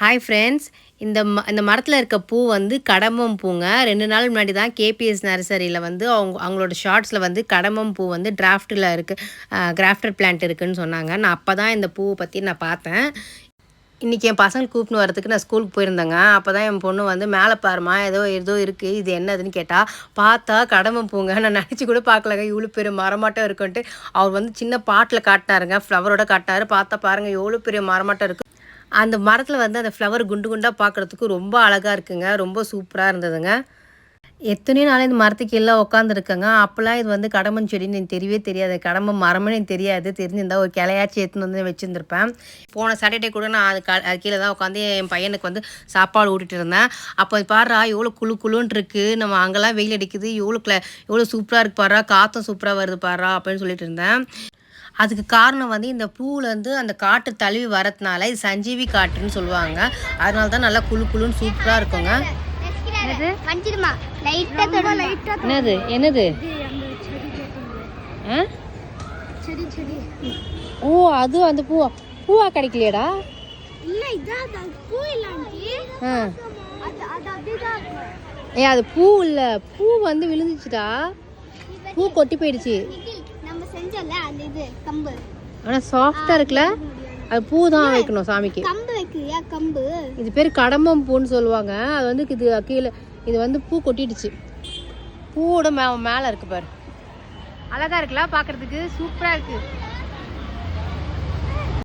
Hi friends இந்த ம இந்த மரத்தில் இருக்க பூ வந்து கடம்பம் பூங்க. ரெண்டு நாள் முன்னாடி தான் கேபிஎஸ் நர்சரியில் வந்து அவங்க அவங்களோட ஷார்ட்ஸில் வந்து கடம்பம் பூ வந்து டிராஃப்டில் இருக்குது கிராஃப்டர் பிளான்ட் இருக்குன்னு சொன்னாங்க. நான் அப்போ தான் இந்த பூவை பற்றி நான் பார்த்தேன். இன்றைக்கி என் பசங்க கூப்பிட்டு வரதுக்கு நான் ஸ்கூலுக்கு போயிருந்தேங்க. அப்போ தான் என் பொண்ணு வந்து மேலே பாருமா ஏதோ ஏதோ இருக்குது இது என்னதுன்னு கேட்டால் பார்த்தா கடமை பூங்க. நான் நினச்சி கூட பார்க்கலங்க. இவ்வளோ பெரிய மரமாட்டம் இருக்குன்ட்டு. அவர் வந்து சின்ன பாட்டில் காட்டினாருங்க. ஃப்ளவரோட காட்டினாரு. பார்த்தா பாருங்கள் எவ்வளோ பெரிய மரமாட்டம் இருக்குது அந்த மரத்தில் வந்து அந்த ஃப்ளவர் குண்டு குண்டாக பார்க்குறதுக்கு ரொம்ப அழகாக இருக்குங்க. ரொம்ப சூப்பராக இருந்ததுங்க. எத்தனையோ நாள் இந்த மரத்துக்கு எல்லாம் உட்காந்துருக்கங்க அப்போல்லாம் இது வந்து கடம்பன் செடின்னு எனக்கு தெரியவே தெரியாது. கடம்பு மரம்னு எனக்கு தெரியாது. தெரிஞ்சிருந்தா ஒரு கிளையாச்சி எடுத்துன்னு வந்து வச்சுருந்துருப்பேன். போன சாட்டர்டே கூட நான் அது க கீழே தான் உட்காந்து என் பையனுக்கு வந்து சாப்பாடு ஊட்டிட்டு இருந்தேன். அப்போ பாடுறா எவ்வளோ குளு குளுன்னு இருக்குது நம்ம அங்கெல்லாம் வெயில் அடிக்குது. எவ்வளோ கிள எவ்வளோ சூப்பராக இருக்கு பாடுறா காற்றும் சூப்பராக வருது பாடுறா அப்படின்னு சொல்லிட்டு இருந்தேன். அதுக்கு காரணம் வந்து இந்த பூவுலேருந்து அந்த காற்று தழுவி வரதுனால இது சஞ்சீவி காற்றுன்னு சொல்லுவாங்க. அதனால தான் நல்லா குளு குளுன்னு சூப்பராக இருக்குங்க. என்னது? என்னது? ஆ? செடி செடி. ஓ அது அந்த பூவா பூவா கிடைக்கலையடா? ஏ அது பூ இல்லை. பூ வந்து விழுந்துச்சுடா. பூ கொட்டி போயிடுச்சு. செஞ்சோம்ல அந்த இது கம்பு. ஆனால் சாஃப்டாக இருக்குல்ல? அது பூ தான் வைக்கணும் சாமிக்கு. கம்பு வைக்கிறியா கம்பு? இது பேர் கடம்பம் பூன்னு சொல்லுவாங்க. அது வந்து இது கீழே இது வந்து பூ கொட்டிடுச்சு. பூவோட மே மேலே இருக்கு பாரு. அழகா இருக்குல்ல பார்க்கறதுக்கு சூப்பராக இருக்கு.